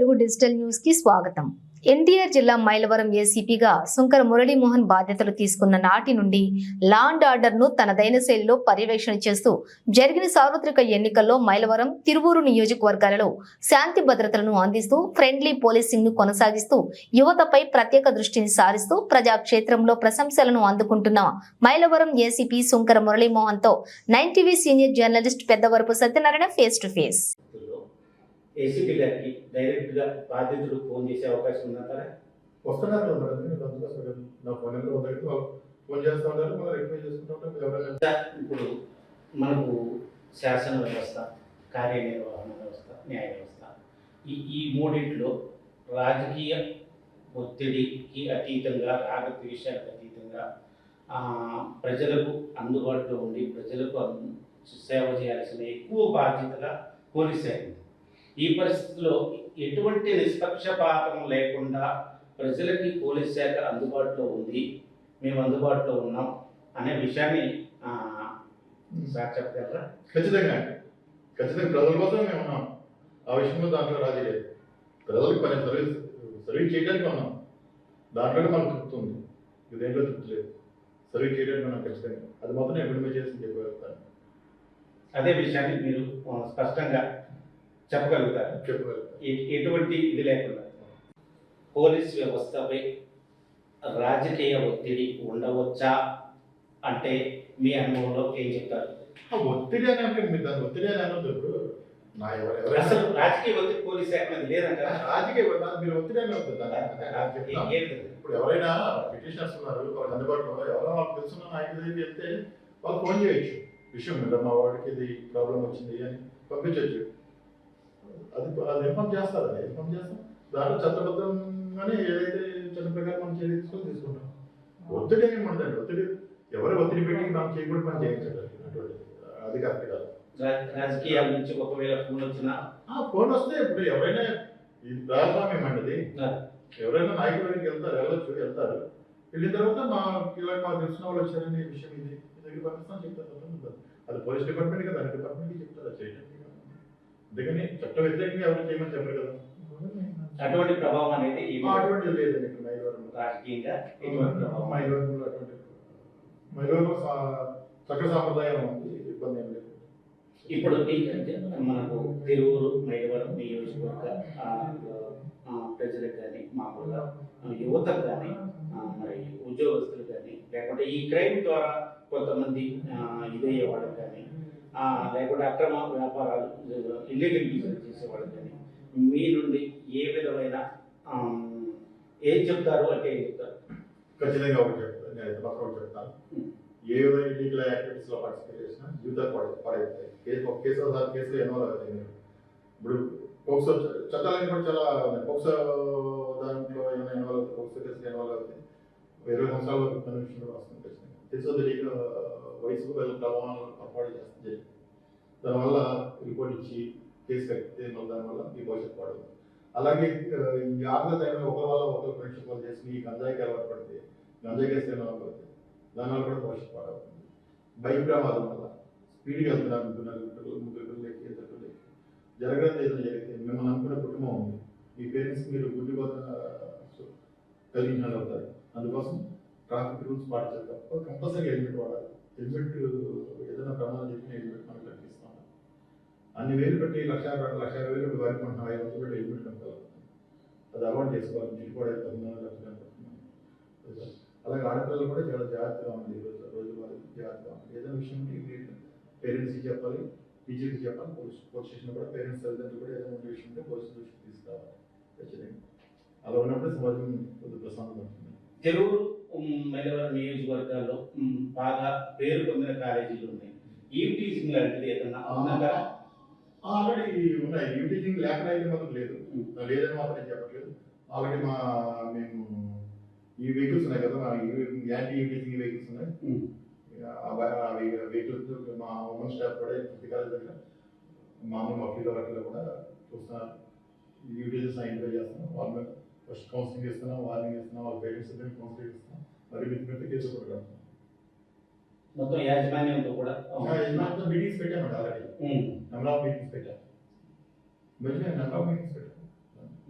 Telugu digital న్యూస్కి స్వాగతం. ఎన్టీఆర్ జిల్లా మైలవరం ఏసీపీగా శంకర మురళీమోహన్ బాధ్యతలు తీసుకున్న నాటి నుండి లాండ్ ఆర్డర్ను తనదైన శైలిలో పర్యవేక్షణ చేస్తూ జరిగిన సార్వత్రిక ఎన్నికల్లో మైలవరం తిరువూరు నియోజకవర్గాలలో శాంతి భద్రతలను అందిస్తూ ఫ్రెండ్లీ పోలీసింగ్ను కొనసాగిస్తూ యువతపై ప్రత్యేక దృష్టిని సారిస్తూ ప్రజాక్షేత్రంలో ప్రశంసలను అందుకుంటున్న Mylavaram ACP Shankara మురళీమోహన్తో nine TV senior journalist Peddavarapu Satyanarayana face to face ACP గారికి డైరెక్ట్గా బాధితుడు ఫోన్ చేసే అవకాశం ఉందంటారా వస్తున్నారు నా ఫోన్ నెంబర్ ఫోన్ చేస్తూ ఉంటారు రిక్వెస్ట్ ఇప్పుడు మనకు శాసన వ్యవస్థ కార్యనిర్వహణ వ్యవస్థ న్యాయ వ్యవస్థ ఈ ఈ మూడింటిలో రాజకీయ ఒత్తిడికి అతీతంగా రాగద్వేషాలకు అతీతంగా ప్రజలకు అందుబాటులో ఉండి ప్రజలకు సేవ చేయాల్సిన ఎక్కువ బాధ్యతగా పోలీస్ శాఖ ఉంది. ఈ పరిస్థితిలో ఎటువంటి నిష్పక్షపాతం లేకుండా ప్రజలకి పోలీస్ శాఖ అందుబాటులో ఉంది మేము అందుబాటులో ఉన్నాం అనే విషయాన్ని సార్ చెప్పగలరా? ఖచ్చితంగా అండి. ఖచ్చితంగా ప్రజల కోసం మేము ఉన్నాం. ఆ విషయంలో దాంట్లో రాజీ లేదు. ప్రజలకు పని సర్వీస్ సర్వీస్ చేయడానికి ఉన్నాం. దాంట్లోనే మనకు తృప్తి ఉంది. ఇదేంట్లో తృప్తి లేదు. సర్వీస్ చేయడానికి మనం ఖచ్చితంగా. అది మాత్రం విడుదల చేసి చెప్పగలుగుతాను అదే విషయాన్ని మీరు స్పష్టంగా చెప్పగలుగుతారు. చెప్పగలుగుతాను ఎ- ఎటువంటి ఇది లేకుండా. పోలీస్ వ్యవస్థపై రాజకీయ ఒత్తిడి ఉండవచ్చా? అంటే మీ అనుభవంలో ఏం చెప్తారు? ఒత్తిడి అని అంటే మీరు దాని ఒత్తిడి అని అనొద్దు ఇప్పుడు. నా ఎవరు ఎవరైనా అసలు రాజకీయ ఒత్తిడి పోలీస్ శాఖ మీద లేదంటారా? రాజకీయ మీరు ఒత్తిడి అని వద్దు? ఇప్పుడు ఎవరైనా పిటిషనర్స్ ఉన్నారు వాళ్ళకి అందుబాటులో ఎవరైనా వాళ్ళకి తెలుసున్న నాయకుల దగ్గరికి వెళ్తే వాళ్ళు ఫోన్ చేయొచ్చు. విషయం మీద మా వాడికి ఇది ప్రాబ్లం వచ్చింది అని పంపించవచ్చు అది అది ఇన్ఫామ్ చేస్తారు అది ఇన్ఫామ్ చేస్తాం దాంట్లో చట్టబద్ధంగానే ఏదైతే చట్ట ప్రకారం మనం చర్య తీసుకొని తీసుకుంటాం. ఒత్తిడి ఏమి ఉండదండి. ఒత్తిడి ఎవరు ఒత్తిడి పెట్టి మనం చేయకూడదు మనం చేయించగలం అటువంటి అది కరెక్ట్ కాదు. రాజకీయాల నుంచి ఒకవేళ ఫోన్ వచ్చినా? ఆ ఫోన్ వస్తే ఇప్పుడు ఎవరైనా ప్రారంభం అండి. ఎవరైనా నాయకుల దగ్గరికి వెళ్తారు వెళ్ళొచ్చు వెళ్తారు. వెళ్ళిన తర్వాత మా ఇలా మాకు తెలిసిన వాళ్ళు వచ్చారని విషయం ఇది. మీ దగ్గర పంపిస్తాను చెప్తారు. అది పోలీస్ డిపార్ట్మెంట్ కదా డిపార్ట్మెంట్కి చెప్తారు చేయడానికి అందుకని చట్ట వ్యతిరేకంగా ఎవరు చేయమని చెప్పరు కదా. అటువంటి ప్రభావం అనేది అటువంటిది లేదండి ఇక్కడ మైలవరంలో రాజకీయంగా ఎటువంటి ప్రభావం? మైలవరంలో అటువంటి మైలవరంలో చట్ట సాంప్రదాయం ఉంది ఇబ్బంది ఏం లేదు. ఇప్పుడు ఈ- మనకు తిరువురు మైలవరం నియోజకవర్గ ఆ, ఆ, ప్రజలకు కానీ మామూలుగా ఆ, యువతకు కానీ మరి ఉద్యోగస్తులు కానీ లేకుంటే ఈ క్రైమ్ ద్వారా కొంతమంది ఇదయ్యే వాళ్ళకి కానీ లేకుంటే అక్రమ వ్యాపారాలు ఇల్లీగల్ బిజినెస్ చేసే వాళ్ళకి కానీ మీ నుండి ఏ విధమైన ఏం చెప్తారు అంటే ఏం చెప్తారు? ఖచ్చితంగా ఒకటి చెప్తాను నేను మాత్రం ఒకటి చెప్తాను. ఏ విధంగా ఇల్లీగల్ యాక్టివిటీస్లో పార్టిసిపేట్ చేసినా జీవితాలు పాడై పాడైపోతాయి కేసు ఒక కేసు ఒకసారి కేసులో ఇన్వాల్వ్ అవుతాయి ఇప్పుడు పోక్సో చట్టాలన్నీ కూడా చాలా ఉన్నాయి. పోక్సో దాంట్లో ఏమైనా ఇన్వాల్వ్ అవుతాయి పోక్సో కేసులో ఇన్వాల్వ్ అవుతాయి ఒక ఇరవై సంవత్సరాల వరకు కన్విక్షన్ కూడా వస్తుంది ఖచ్చితంగా. తెలుసో తెలియక వయసు వీళ్ళ ప్రభావాలు పొరపాటు చేస్తుంది దానివల్ల రిపోర్ట్ ఇచ్చి కేసు కట్టితే మళ్ళీ దానివల్ల మీ భవిష్యత్తు పాడదు అలాగే ఈ ఆగ్రహ టైంలో ఒకరి వల్ల ఒకరు ఫ్రెండ్షిప్ వాళ్ళు చేసి ఈ గంజాయికి అలవాటు పడితే గంజాయి కేసు ఇన్వాల్వ్ పడితే దానివల్ల కూడా భవిష్యత్తు పాడవుతుంది. బైక్ ప్రమాదం వల్ల స్పీడ్గా వెళ్తున్నారు ముగ్గురు నలుగురు ముగ్గురు పిల్లలకి ఇద్దరు పిల్లలకి జరగడం ఏదైనా జరిగితే మిమ్మల్ని అనుకున్న కుటుంబం ఉంది. మీ పేరెంట్స్ మీరు గుడ్డి కలిగించిన వాళ్ళు అవుతారు అందుకోసం ట్రాఫిక్ రూల్స్ పాటించాలి తప్ప కంపల్సరీ హెల్మెట్ వాడాలి. హెల్మెట్ ఏదైనా ప్రమాదం చెప్పిన హెల్మెట్ మనకు లభిస్తాం అన్ని వేలు పెట్టి లక్ష లక్ష ఇరవై వేలు పెట్టి వారికి మనం ఐదు వందలు పెట్టి హెల్మెట్ కనుక అది అలవాటు చేసుకోవాలి కూడా పదినాలుగు లక్షలు కనపడుతుంది అలాగే ఆడపిల్లలు కూడా చాలా జాగ్రత్తగా ఉంది ఈరోజు రోజు వారి జాగ్రత్తగా ఉంది ఏదైనా విషయం పేరెంట్స్కి చెప్పాలి టీచర్కి చెప్పాలి పోలీస్ పోలీస్ స్టేషన్ కూడా పేరెంట్స్ తల్లిదండ్రులు కూడా ఏదైనా ఉండే విషయం ఉంటే పోలీస్ దృష్టికి తీసుకురావాలి. ఖచ్చితంగా. అలా ఉన్నప్పుడు సమాజం కొద్దిగా ప్రశాంతంగా ఉంటుంది. తెలుగు మైలవరం నియోజకవర్గాల్లో బాగా పేరు పొందిన కాలేజీలు ఉన్నాయి. ఈ టీచింగ్ లాంటిది ఏదన్నా ఆల్రెడీ ఉన్నాయి. యూ టీచింగ్ లేకుండా అయితే మాత్రం లేదు. లేదని మాత్రం చెప్పట్లేదు. ఆల్రెడీ మా మేము ఈ వెహికల్స్ ఉన్నాయి కదా మా యాంటీ యూ టీచింగ్ వెహికల్స్ ఉన్నాయి. వెహికల్స్ మా ఉమెన్ స్టాఫ్ కూడా ప్రతి కాలేజ్ దగ్గర మామూలు మా ఫీల్డ్ వర్క్లో కూడా చూస్తున్నారు యూటీజెస్ ఐడెంటిఫై చేస్తున్నాం వాళ్ళ ఫస్ట్ కౌన్సిలింగ్ ఇస్తున్నాం వార్నింగ్ ఇస్తున్నాం వాళ్ళ పేరెంట్స్ ఇద్దరికి కౌన్సిలింగ్ ఇస్తున్నాం మరి విత్ పెద్ద కూడా కడుతున్నాం మొత్తం యాజమాన్యంతో కూడా యజమానితో మీటింగ్స్ పెట్టామండి ఆల్రెడీ. నెంబర్ ఆఫ్ మీటింగ్స్ పెట్టాం. మంచిగా నెంబర్ ఆఫ్ మీటింగ్స్ పెట్టాం.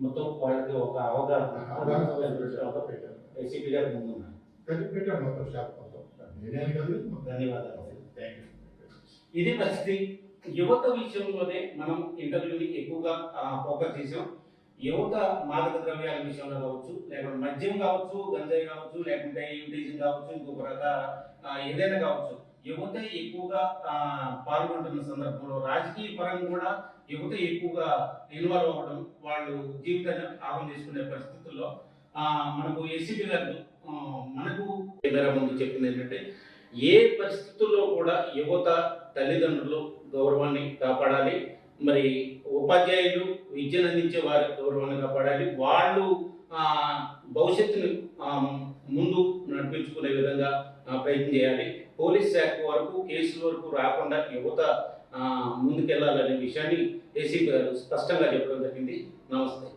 మొత్తం వాళ్ళకి ఒక అవగాహన పెట్టాను ఏసీపీ గారి ముందు. పెట్టి- మొత్తం మొత్తం. నేనే కాదు మొత్తం. ధన్యవాదాలు థ్యాంక్ యూ ఇది పరిస్థితి. యువత విషయంలోనే మనం ఇంటర్వ్యూని ఎక్కువగా ఫోకస్ చేసాం. యువత మాదక ద్రవ్యాల విషయంలో కావచ్చు లేకుంటే మద్యం కావచ్చు గంజాయి కావచ్చు లేకుంటే ఇండిజన్ కావచ్చు ఇంకొక రకాల ఏదైనా కావచ్చు యువత ఎక్కువగా పాల్గొంటున్న సందర్భంలో రాజకీయ పరంగా కూడా యువత ఎక్కువగా ఇన్వాల్వ్ అవ్వడం వాళ్ళు జీవితాన్ని ఆగం చేసుకునే పరిస్థితుల్లో మనకు ఎస్సీపీ గారు మనకు ముందు చెప్పింది ఏంటంటే ఏ పరిస్థితుల్లో కూడా యువత తల్లిదండ్రులు గౌరవాన్ని కాపాడాలి మరి ఉపాధ్యాయులు విద్యను అందించే వారి గౌరవాన్ని కాపాడాలి. వాళ్ళు భవిష్యత్తును భవిష్యత్తుని ముందు నడిపించుకునే విధంగా ప్రయత్నం చేయాలి. పోలీస్ శాఖ వరకు కేసుల వరకు రాకుండా యువత ముందుకెళ్ళాలనే విషయాన్ని ఏసీ గారు స్పష్టంగా చెప్పడం జరిగింది. నమస్తే.